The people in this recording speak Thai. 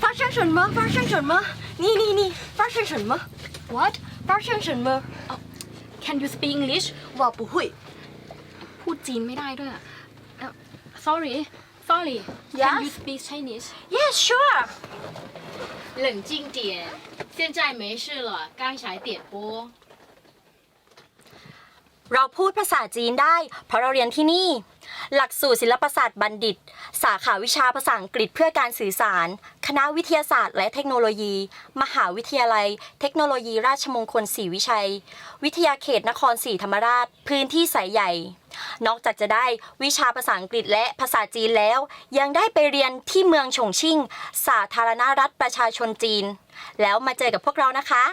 发生什么？发生什么？你你你，发生什么？ What 发生什么？ Can you speak English 我不会。 พูดจีนไม่ได้ด้วยอะเอ่อ Sorry Sorry Yes? Can you speak Chinese Yes, sure. 冷静点，现在没事了，刚才点播。 เราพูดภาษาจีนได้ เพราะเราเรียนที่นี่ หลักสูตรศิลปศาสตร์บัณฑิต สาขาวิชาภาษาอังกฤษเพื่อการสื่อสาร คณะวิทยาศาสตร์และเทคโนโลยี มหาวิทยาลัย เทคโนโลยีราชมงคลศรีวิชัย วิทยาเขตนครศรีธรรมราช พื้นที่สายใหญ่ นอกจากจะได้วิชาภาษาอังกฤษและภาษาจีนแล้ว ยังได้ไปเรียนที่เมืองฉงชิ่ง สาธารณรัฐประชาชนจีน แล้วมาเจอกับพวกเรานะคะ